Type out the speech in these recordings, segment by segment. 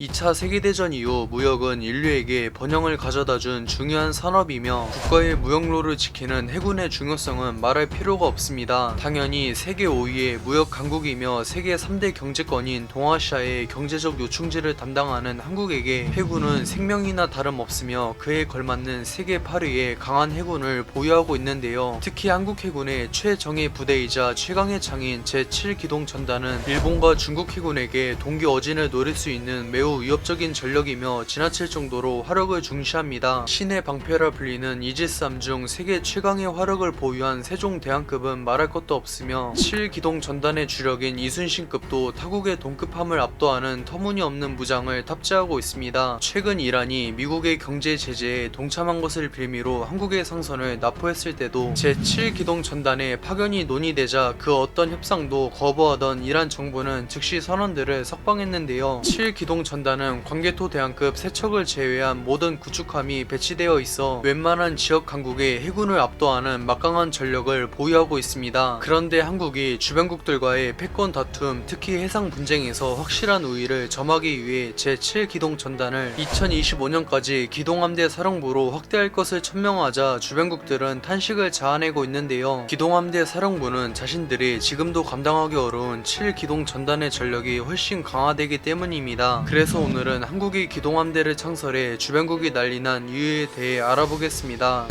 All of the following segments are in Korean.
2차 세계대전 이후 무역은 인류에게 번영을 가져다 준 중요한 산업이며 국가의 무역로를 지키는 해군의 중요성은 말할 필요가 없습니다. 당연히 세계 5위의 무역 강국이며 세계 3대 경제권인 동아시아의 경제적 요충지를 담당하는 한국에게 해군은 생명이나 다름없으며 그에 걸맞는 세계 8위의 강한 해군을 보유하고 있는데요. 특히 한국 해군의 최정예 부대이자 최강의 창인 제7기동 전단은 일본과 중국 해군에게 동기 어진을 노릴 수 있는 매우 위협적인 전력이며 지나칠 정도로 화력을 중시합니다. 신의 방패라 불리는 이지스함 중 세계 최강의 화력을 보유한 세종대왕급은 말할 것도 없으며 7기동 전단의 주력인 이순신급도 타국의 동급함을 압도하는 터무니없는 무장을 탑재하고 있습니다. 최근 이란이 미국의 경제 제재에 동참한 것을 빌미로 한국의 상선을 납포했을 때도 제7기동 전단의 파견이 논의되자 그 어떤 협상도 거부하던 이란 정부는 즉시 선원들을 석방했는데요. 7기동 전 단은 광개토 대왕급 세 척을 제외한 모든 구축함이 배치되어 있어 웬만한 지역 강국의 해군을 압도하는 막강한 전력을 보유하고 있습니다. 그런데 한국이 주변국들과의 패권 다툼, 특히 해상 분쟁에서 확실한 우위를 점하기 위해 제7기동 전단을 2025년까지 기동함대 사령부로 확대할 것을 천명하자 주변국들은 탄식을 자아내고 있는데요. 기동함대 사령부는 자신들이 지금도 감당하기 어려운 7기동 전단의 전력이 훨씬 강화되기 때문입니다. 그래서 오늘은 한국이 기동함대를 창설해 주변국이 난리난 이유에 대해 알아보겠습니다.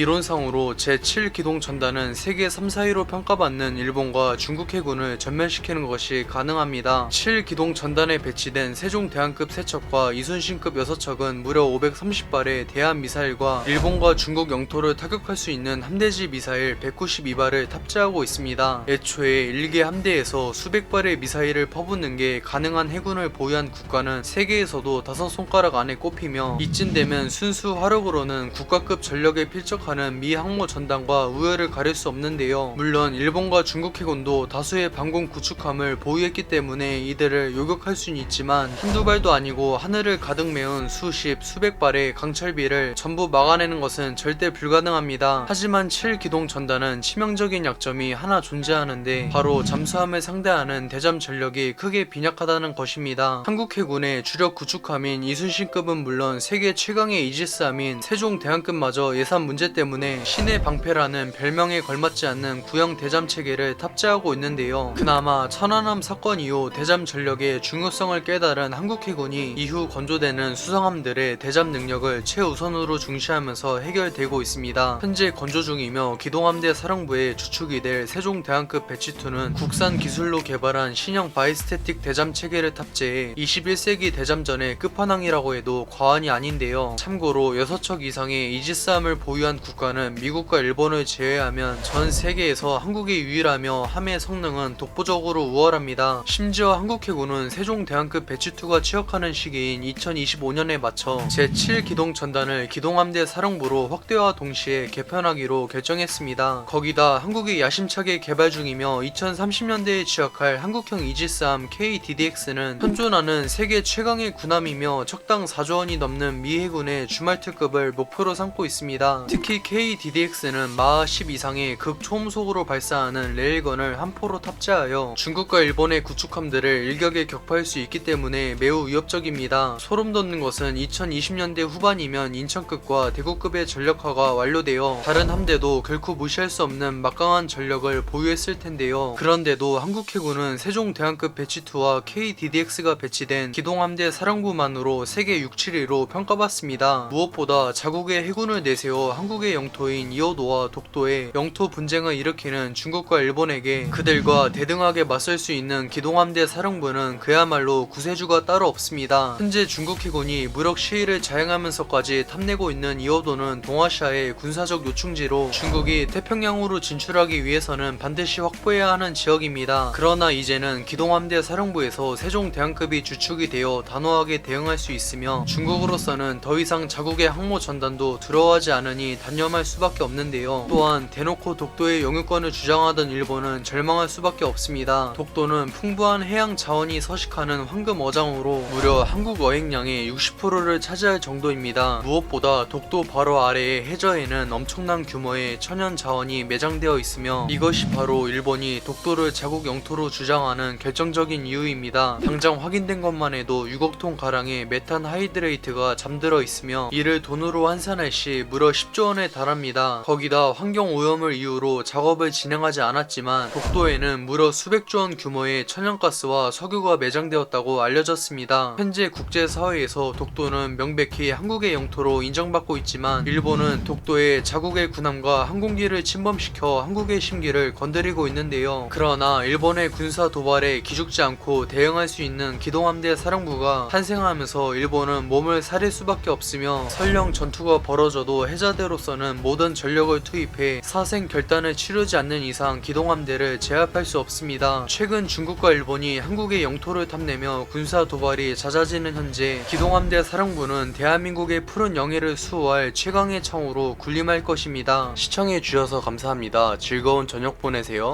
이론상으로 제7기동 전단은 세계 3, 4위로 평가받는 일본과 중국 해군을 전면시키는 것이 가능합니다. 7기동 전단에 배치된 세종대왕급 3척과 이순신급 6척은 무려 530발의 대한 미사일과 일본과 중국 영토를 타격할 수 있는 함대지 미사일 192발을 탑재하고 있습니다. 애초에 일개 함대에서 수백 발의 미사일을 퍼붓는 게 가능한 해군을 보유한 국가는 세계에서도 다섯 손가락 안에 꼽히며 이쯤 되면 순수 화력으로는 국가급 전력에 필적 하는 미 항모 전단과 우열을 가릴 수 없는데요. 물론 일본과 중국 해군도 다수의 방공 구축함을 보유했기 때문에 이들을 요격할 수는 있지만 한두 발도 아니고 하늘을 가득 메운 수십 수백 발의 강철비를 전부 막아내는 것은 절대 불가능합니다. 하지만 7기동 전단은 치명적인 약점이 하나 존재하는데 바로 잠수함을 상대하는 대잠 전력이 크게 빈약하다는 것입니다. 한국 해군의 주력 구축함인 이순신급은 물론 세계 최강의 이지스함인 세종대왕급마저 예산 문제 때문에 신의 방패라는 별명에 걸맞지 않는 구형 대잠 체계를 탑재하고 있는데요. 그나마 천안함 사건 이후 대잠 전력의 중요성을 깨달은 한국 해군이 이후 건조되는 수상함들의 대잠 능력을 최우선으로 중시하면서 해결되고 있습니다. 현재 건조 중이며 기동함대 사령부의 주축이 될 세종대왕급 배치2는 국산 기술로 개발한 신형 바이스태틱 대잠 체계를 탑재해 21세기 대잠전의 끝판왕이라고 해도 과언이 아닌데요. 참고로 6척 이상의 이지스함을 보유한 국 가는 미국과 일본을 제외하면 전 세계에서 한국이 유일하며 함의 성능은 독보적으로 우월합니다. 심지어 한국 해군은 세종대왕급 배치2가 취역하는 시기인 2025년에 맞춰 제7기동 전단을 기동함대 사령부로 확대와 동시에 개편하기로 결정했습니다. 거기다 한국이 야심차게 개발 중이며 2030년대에 취역할 한국형 이지스함 KDDX는 현존하는 세계 최강의 군함이며 척당 4조 원이 넘는 미 해군의 주말 특급을 목표로 삼고 있습니다. 특히 KDDX는 마하 10 이상의 극초음속으로 발사하는 레일건을 한 포로 탑재하여 중국과 일본의 구축함들을 일격에 격파할 수 있기 때문에 매우 위협적입니다. 소름 돋는 것은 2020년대 후반이면 인천급과 대구급의 전력화가 완료되어 다른 함대도 결코 무시할 수 없는 막강한 전력을 보유했을 텐데요. 그런데도 한국 해군은 세종대왕급 배치2와 KDDX가 배치된 기동함대 사령부만으로 세계 6, 7위로 평가받습니다. 무엇보다 자국의 해군을 내세워 한국 의 영토인 이어도와 독도에 영토 분쟁을 일으키는 중국과 일본에게 그들과 대등하게 맞설 수 있는 기동함대 사령부는 그야말로 구세주가 따로 없습니다. 현재 중국 해군이 무력 시위를 자행하면서까지 탐내고 있는 이어도는 동아시아의 군사적 요충지로 중국이 태평양으로 진출하기 위해서는 반드시 확보해야 하는 지역입니다. 그러나 이제는 기동함대 사령부에서 세종대왕급이 주축이 되어 단호하게 대응할 수 있으며 중국으로서는 더 이상 자국의 항모 전단도 두려워하지 않으니 단념할 수밖에 없는데요. 또한 대놓고 독도의 영유권을 주장하던 일본은 절망할 수밖에 없습니다. 독도는 풍부한 해양 자원이 서식하는 황금 어장으로 무려 한국 어획량의 60%를 차지할 정도입니다. 무엇보다 독도 바로 아래의 해저에는 엄청난 규모의 천연 자원이 매장되어 있으며 이것이 바로 일본이 독도를 자국 영토로 주장하는 결정적인 이유입니다. 당장 확인된 것만 해도 6억 톤 가량의 메탄 하이드레이트가 잠들어 있으며 이를 돈으로 환산할 시 무려 10조 원에 달합니다. 거기다 환경 오염을 이유로 작업을 진행하지 않았지만 독도에는 무려 수백조 원 규모의 천연가스와 석유가 매장되었다고 알려졌습니다. 현재 국제사회에서 독도는 명백히 한국의 영토로 인정받고 있지만 일본은 독도에 자국의 군함과 항공기를 침범시켜 한국의 심기를 건드리고 있는데요. 그러나 일본의 군사 도발에 기죽지 않고 대응할 수 있는 기동함대 사령부가 탄생하면서 일본은 몸을 사릴 수밖에 없으며 설령 전투가 벌어져도 해자대로서 는 모든 전력을 투입해 사생 결단을 치르지 않는 이상 기동함대를 제압할 수 없습니다. 최근 중국과 일본이 한국의 영토를 탐내며 군사 도발이 잦아지는 현재 기동함대 사령부는 대한민국의 푸른 영예를 수호할 최강의 창으로 군림할 것입니다. 시청해 주셔서 감사합니다. 즐거운 저녁 보내세요.